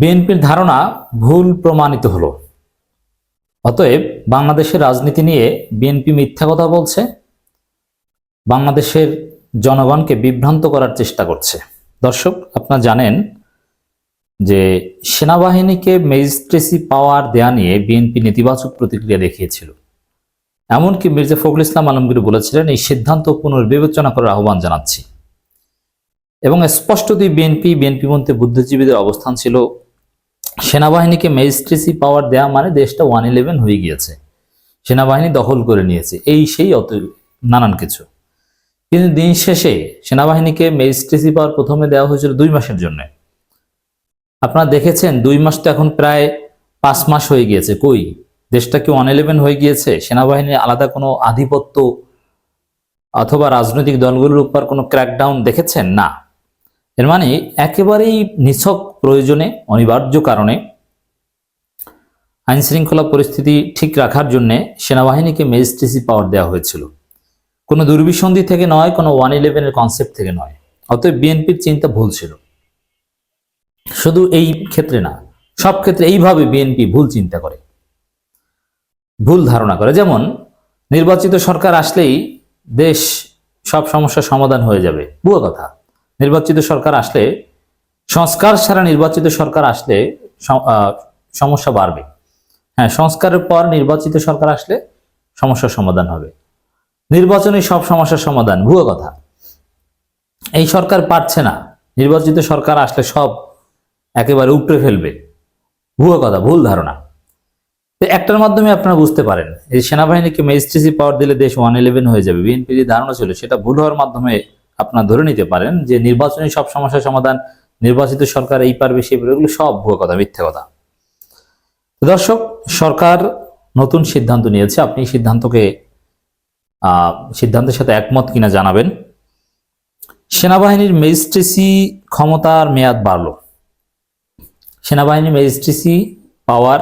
বিএনপির ধারণা ভুল প্রমাণিত হলো। অতএব বাংলাদেশের রাজনীতি নিয়ে বিএনপি মিথ্যা কথা বলছে। বাংলাদেশের জনগণকে বিভ্রান্ত করার চেষ্টা করছে। দর্শক, আপনারা জানেন যে সেনাবাহিনীকে ম্যাজিস্ট্রেসি পাওয়ার দেয়া নিয়ে বিএনপি নেতিবাচক প্রতিক্রিয়া দেখিয়েছিল। এমনকি মির্জা ফখরুল ইসলাম আলমগীর বলেছিলেন, এই সিদ্ধান্ত পুনর্বিবেচনা করার আহ্বান জানাচ্ছি। এবং স্পষ্টতই বিএনপি বিএনপি মধ্যে বুদ্ধিজীবীদের অবস্থান ছিল সেনাবাহিনীকে ম্যাজিস্ট্রেসি পাওয়ার দেয়া মানে দেশটা ওয়ান ইলেভেন হয়ে গিয়েছে। সেনাবাহিনী দখল করে নিয়েছে। এই সেই অত নানান কিছু। কিন্তু দিন শেষে সেনাবাহিনীকে ম্যাজিস্ট্রেসি পাওয়ার প্রথমে দেওয়া হয়েছিল দুই মাসের জন্য। আপনারা দেখেছেন, দুই মাস তো এখন প্রায় পাঁচ মাস হয়ে গিয়েছে। কই? দেশটা কি ওয়ান ইলেভেন হয়ে গিয়েছে? সেনাবাহিনীর আলাদা কোনো আধিপত্য অথবা রাজনৈতিক দলগুলোর উপর কোনো ক্র্যাকডাউন দেখেছেন? না। এর মানে একেবারেই নিছক প্রয়োজনে, অনিবার্য কারণে আইন শৃঙ্খলা পরিস্থিতি ঠিক রাখার জন্য সেনাবাহিনীকে ম্যাজিস্ট্রেসি পাওয়ার দেওয়া হয়েছিল। কোনো দুর্বিসন্ধি থেকে নয়, কোনো ওয়ান ইলেভেনের কনসেপ্ট থেকে নয়। অতএব বিএনপির চিন্তা ভুল ছিল। শুধু এই ক্ষেত্রে না, সব ক্ষেত্রে এইভাবে বিএনপি ভুল চিন্তা করে। ভুল ধারণা করে। যেমন, নির্বাচিত সরকার আসলেই দেশ সব সমস্যার সমাধান হয়ে যাবে। ভুয়ো কথা। নির্বাচিত সরকার আসলে, সংস্কার ছাড়া নির্বাচিত সরকার আসলে সমস্যা বাড়বে। হ্যাঁ সংস্কারের পর নির্বাচিত সরকার আসলে সমস্যার সমাধান হবে। নির্বাচনে সব সমস্যার সমাধান, ভুয়ো কথা। এই সরকার পারছে না। নির্বাচিত সরকার আসলে সব একেবারে উপড়ে ফেলবে। ভুয়ো কথা, ভুল ধারণা। তো একটার মাধ্যমে আপনারা বুঝতে পারেন, এই সেনাবাহিনীকে ম্যাজিস্ট্রেসি পাওয়ার দিলে দেশ ওয়ান ইলেভেন হয়ে যাবে। বিএনপির যে ধারণা ছিল, সেটা ভুল হওয়ার মাধ্যমে আপনারা ধরে নিতে পারেন যে নির্বাচনী সব সমস্যার সমাধান, নির্বাচিত সরকার এই পারবে, সেই পারবে, এগুলো সব ভুয়ো কথা, মিথ্যে কথা। দর্শক, সরকার নতুন সিদ্ধান্ত নিয়েছে, আপনি সিদ্ধান্তকে সিদ্ধান্তের সাথে একমত কিনা জানাবেন। সেনাবাহিনীর ম্যাজিস্ট্রেসি ক্ষমতার মেয়াদ বাড়লো। সেনাবাহিনী ম্যাজিস্ট্রেসি পাওয়ার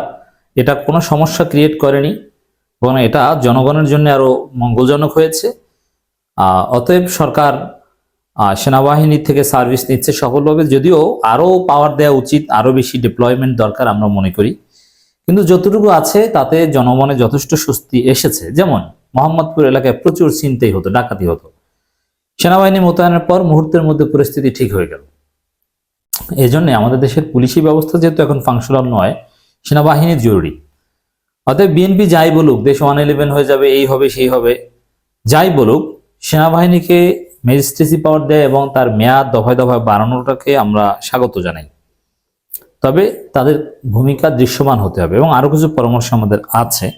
এটা কোনো সমস্যা ক্রিয়েট করেনি এবং এটা জনগণের জন্য আরও মঙ্গলজনক হয়েছে। অতএব সরকার সেনাবাহিনী থেকে সার্ভিস নিচ্ছে সফলভাবে যদিও আরও পাওয়ার দেওয়া উচিত, আরও বেশি ডিপ্লয়মেন্ট দরকার আমরা মনে করি। কিন্তু যতটুকু আছে, তাতে জনমনে যথেষ্ট স্বস্তি এসেছে। যেমন, মোহাম্মদপুর এলাকায় প্রচুর চিন্তাই হতো, ডাকাতি হতো। সেনাবাহিনী মোতায়েনের পর মুহূর্তের মধ্যে পরিস্থিতি ঠিক হয়ে গেল। এই জন্য আমাদের দেশের পুলিশি ব্যবস্থা যেহেতু এখন ফাংশনাল নয় সেনাবাহিনীর জরুরি। অতএব বিএনপি যাই বলুক, দেশ ওয়ান ইলেভেন হয়ে যাবে, এই হবে, সেই হবে। যাই বলুক, সেনাবাহিনীকে ম্যাজিস্ট্রেসি পাওয়ার দেয় এবং তার মেয়াদ দফায় দফায় বাড়ানোটাকে আমরা স্বাগত জানাই। তবে তাদের ভূমিকা দৃশ্যমান হতে হবে এবং আরও কিছু পরামর্শ আমাদের আছে।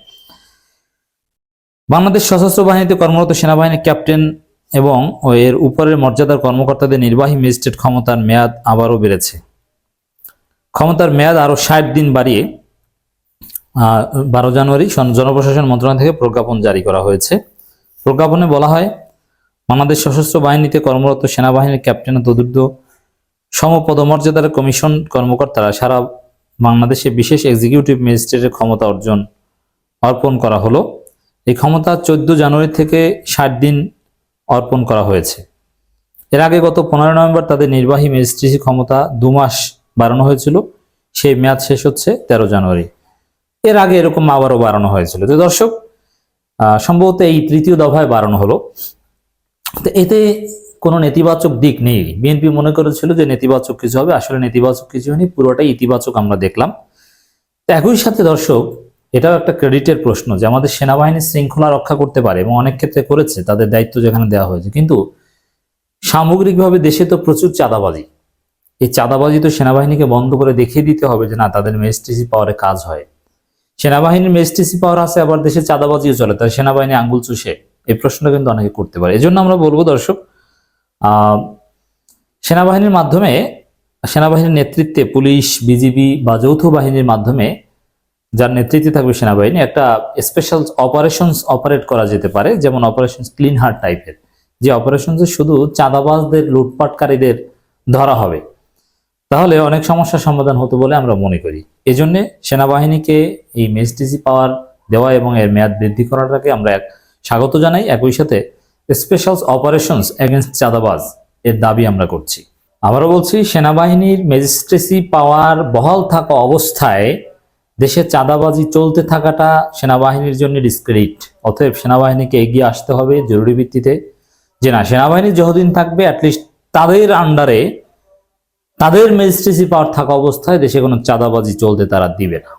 বাংলাদেশ সশস্ত্র বাহিনীতে কর্মরত সেনাবাহিনীর ক্যাপ্টেন এবং এর উপরের মর্যাদার কর্মকর্তাদের নির্বাহী ম্যাজিস্ট্রেট ক্ষমতার মেয়াদ আবারও বেড়েছে। ক্ষমতার মেয়াদ আরও ষাট দিন বাড়িয়ে বারো জানুয়ারি সন- জনপ্রশাসন মন্ত্রণালয় থেকে প্রজ্ঞাপন জারি করা হয়েছে। প্রজ্ঞাপনে বলা হয় বাংলাদেশ সশস্ত্র বাহিনীতে কর্মরত সেনাবাহিনীর ক্যাপ্টেন তদুর্ধ সমপদমর্যাদার কমিশন কর্মকর্তারা সারা বাংলাদেশে বিশেষ এক্সিকিউটিভ ম্যাজিস্ট্রেটের ক্ষমতা অর্জন, অর্পণ করা হলো। এই ক্ষমতা চোদ্দ জানুয়ারি থেকে ষাট দিন অর্পণ করা হয়েছে। এর আগে গত পনেরো নভেম্বর তাদের নির্বাহী ম্যাজিস্ট্রেসি ক্ষমতা দু মাস বাড়ানো হয়েছিল, সেই মেয়াদ শেষ হচ্ছে তেরো জানুয়ারি। এর আগে এরকম আবারও বাড়ানো হয়েছিল। তো দর্শক সম্ভবত এই তৃতীয় দফায় বাড়ানো হলো। তো এতে কোনো নেতিবাচক দিক নেই। বিএনপি মনে করেছিল যে নেতিবাচক কিছু হবে, আসলে নেতিবাচক কিছু হয়নি, পুরোটাই ইতিবাচক আমরা দেখলাম। একই সাথে দর্শক, এটাও একটা ক্রেডিটের প্রশ্ন যে আমাদের সেনাবাহিনী শৃঙ্খলা রক্ষা করতে পারে এবং অনেক ক্ষেত্রে করেছে, তাদের দায়িত্ব যেখানে দেওয়া হয়েছে। কিন্তু সামগ্রিকভাবে দেশে তো প্রচুর চাঁদাবাজি। এই চাঁদাবাজি তো সেনাবাহিনীকে বন্ধ করে দেখিয়ে দিতে হবে যে না, তাদের ম্যাজিস্ট্রেসি পাওয়ারে কাজ হয়। সেনাবাহিনীর ম্যাজিস্ট্রেসি পাওয়ার আছে, আবার দেশে চাঁদাবাজিও চলে তাই সেনাবাহিনী আঙ্গুল চুষে। এই প্রশ্নটা কিন্তু অনেকে করতে পারে। এজন্য আমরা বলব, দর্শক সেনাবাহিনীর মাধ্যমে, সেনাবাহিনীর নেতৃত্বে পুলিশ, বিজিবি বা যৌথ বাহিনীর মাধ্যমে যার নেতৃত্বে থাকবে সেনাবাহিনী, একটা স্পেশাল অপারেশনস অপারেট করা যেতে পারে, যেমন অপারেশন ক্লিন হার্ট টাইপের যে অপারেশনসে শুধু চাঁদাবাজদের, লুটপাটকারীদের ধরা হবে। তাহলে অনেক সমস্যার সমাধান হতো বলে আমরা মনে করি। এজন্য সেনাবাহিনীকে এই মেজিস্ট্রেসি পাওয়ার দেওয়া এবং এর মেয়াদ বৃদ্ধি করাটাকে আমরা এক স্বাগত জানাই একই সাথে স্পেশাল অপারেশনস এগেনস্ট চাঁদাবাজ এর দাবি আমরা করছি। আবারও বলছি, সেনাবাহিনীর ম্যাজিস্ট্রেসি পাওয়ার বহাল থাকা অবস্থায় দেশে চাঁদাবাজি চলতে থাকাটা সেনাবাহিনীর জন্য ডিসক্রেডিট অতএব সেনাবাহিনীকে এগিয়ে আসতে হবে জরুরি ভিত্তিতে। যে না, সেনাবাহিনী যতদিন থাকবে অ্যাটলিস্ট তাদের আন্ডারে তাদের ম্যাজিস্ট্রেসি পাওয়ার থাকা অবস্থায় দেশে কোনো চাঁদাবাজি চলতে তারা দিবে না।